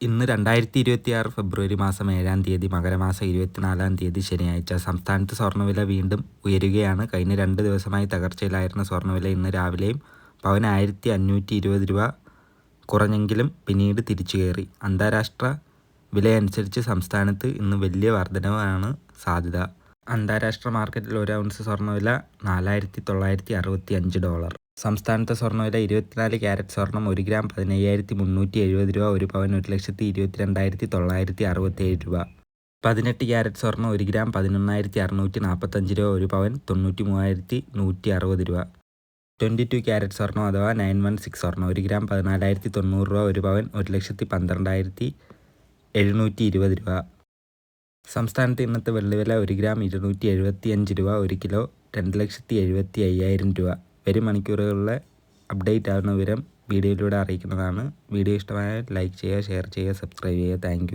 ഇന്ന് രണ്ടായിരത്തി ഇരുപത്തി ആറ് ഫെബ്രുവരി മാസം ഏഴാം തീയതി മകരമാസം ഇരുപത്തിനാലാം തീയതി ശനിയാഴ്ച സംസ്ഥാനത്ത് സ്വർണവില വീണ്ടും ഉയരുകയാണ്. കഴിഞ്ഞ രണ്ട് ദിവസമായി തകർച്ചയിലായിരുന്ന സ്വർണവില ഇന്ന് രാവിലെയും പവന് ആയിരത്തി അഞ്ഞൂറ്റി ഇരുപത് രൂപ കുറഞ്ഞെങ്കിലും പിന്നീട് തിരിച്ചു കയറി. അന്താരാഷ്ട്ര വിലയനുസരിച്ച് സംസ്ഥാനത്ത് ഇന്ന് വലിയ വർധനവാണ് സാധ്യത. അന്താരാഷ്ട്ര മാർക്കറ്റിൽ ഒരു ഔൺസ് സ്വർണവില നാലായിരത്തി തൊള്ളായിരത്തി അറുപത്തി അഞ്ച് ഡോളർ. സംസ്ഥാനത്തെ സ്വർണവില ഇരുപത്തിനാല് ക്യാരറ്റ് സ്വർണം ഒരു ഗ്രാം പതിനയ്യായിരത്തി മുന്നൂറ്റി എഴുപത് രൂപ ഒരു പവൻ ഒരു ലക്ഷത്തി ഇരുപത്തി രണ്ടായിരത്തി തൊള്ളായിരത്തി അറുപത്തേഴ് രൂപ. പതിനെട്ട് ക്യാരറ്റ് സ്വർണം ഒരു ഗ്രാം പതിനൊന്നായിരത്തി അറുന്നൂറ്റി നാൽപ്പത്തഞ്ച് രൂപ ഒരു പവൻ തൊണ്ണൂറ്റി മൂവായിരത്തി നൂറ്റി അറുപത് രൂപ. ട്വന്റി ടു ക്യാരറ്റ് സ്വർണം അഥവാ നയൻ വൺ സിക്സ് സ്വർണം ഒരു ഗ്രാം പതിനാലായിരത്തി തൊണ്ണൂറ് രൂപ ഒരു പവൻ ഒരു ലക്ഷത്തി പന്ത്രണ്ടായിരത്തി എഴുന്നൂറ്റി ഇരുപത് രൂപ. സംസ്ഥാനത്ത് ഇന്നത്തെ വെള്ളിവില ഒരു ഗ്രാം ഇരുന്നൂറ്റി എഴുപത്തി അഞ്ച് രൂപ ഒരു കിലോ രണ്ട് ലക്ഷത്തി എഴുപത്തി അയ്യായിരം രൂപ. വരും മണിക്കൂറുകളിലെ അപ്ഡേറ്റ് ആവുന്ന വിവരം വീഡിയോയിലൂടെ അറിയിക്കുന്നതാണ്. വീഡിയോ ഇഷ്ടമായാൽ ലൈക്ക് ചെയ്യുക ഷെയർ ചെയ്യുക സബ്സ്ക്രൈബ് ചെയ്യുക. താങ്ക്